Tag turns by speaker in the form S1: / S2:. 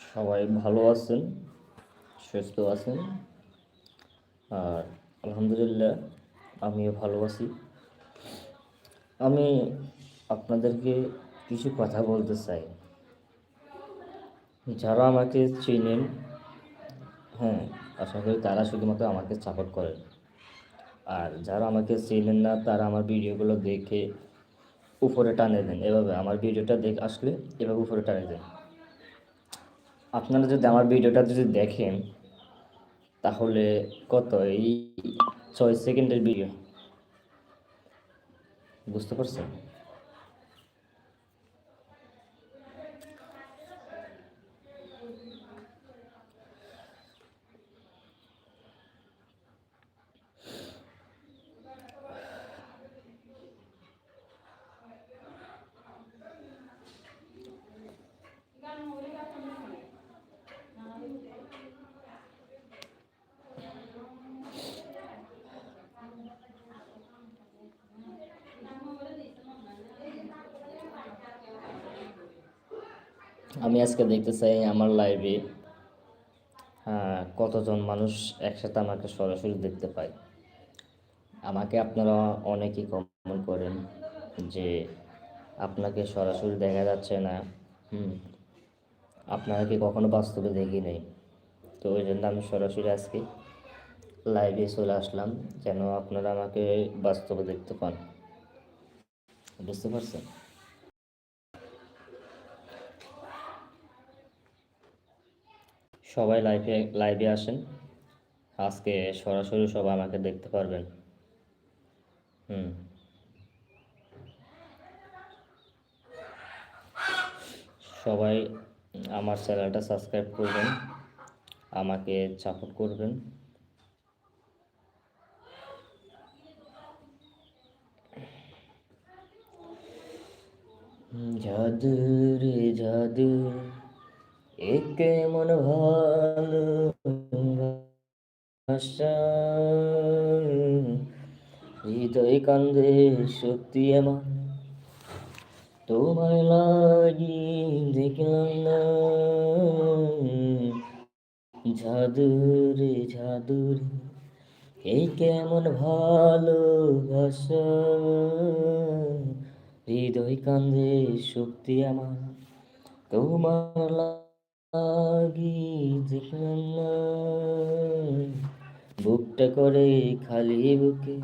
S1: সবাই ভালো আছেন, সুস্থ আছেন। আর আলহামদুলিল্লাহ, আমিও ভালো আছি। আমি আপনাদেরকে কিছু কথা বলতে চাই। যারা আমাকে চেনেন হ্যাঁ আশা করি তারা শুধুমাত্র আমাকে সাপোর্ট করেন। আর যারা আমাকে চেনেন না, তারা আমার ভিডিওগুলো দেখে উপরে টানে দেন, এভাবে। আমার ভিডিওটা দেখ, আসলে এভাবে উপরে টানে দেন। আপনারা যদি আমার ভিডিওটা যদি দেখেন, তাহলে কত? এই ছয় সেকেন্ডের ভিডিও। বুঝতে পারছেন? আমি আজকে দেখতে চাই আমার লাইভে কতজন মানুষ একসাথে আমাকে সরাসরি দেখতে পায়। আমাকে আপনারা অনেকেই কমেন্ট করেন যে, আপনাকে সরাসরি দেখা যাচ্ছে না। হুম, আপনারা কি কখনো বাস্তবে দেখি নেই? তো ওই জন্য আমি সরাসরি আজকে লাইভে চলে আসলাম, যেন আপনারা আমাকে বাস্তবে দেখতে পান। বুঝতে পারছেন? সবাই লাইভে লাইভে আসেন। আজকে সরাসরি সবাই আমাকে দেখতে পারবেন। হুম। সবাই আমার চ্যানেলটা সাবস্ক্রাইব করবেন, আমাকে সাপোর্ট করবেন। জাদু রে জাদু এ কেমন ভালো হৃদয় কান্দে সত্যি এমন। তোমায় লাগি দেখলাম না। ঝাদুরে ঝাদুরে এই কেমন ভালোবাসা হৃদয় কান্দে শক্তি আমার তোমার বুকটা করে খালি বুকে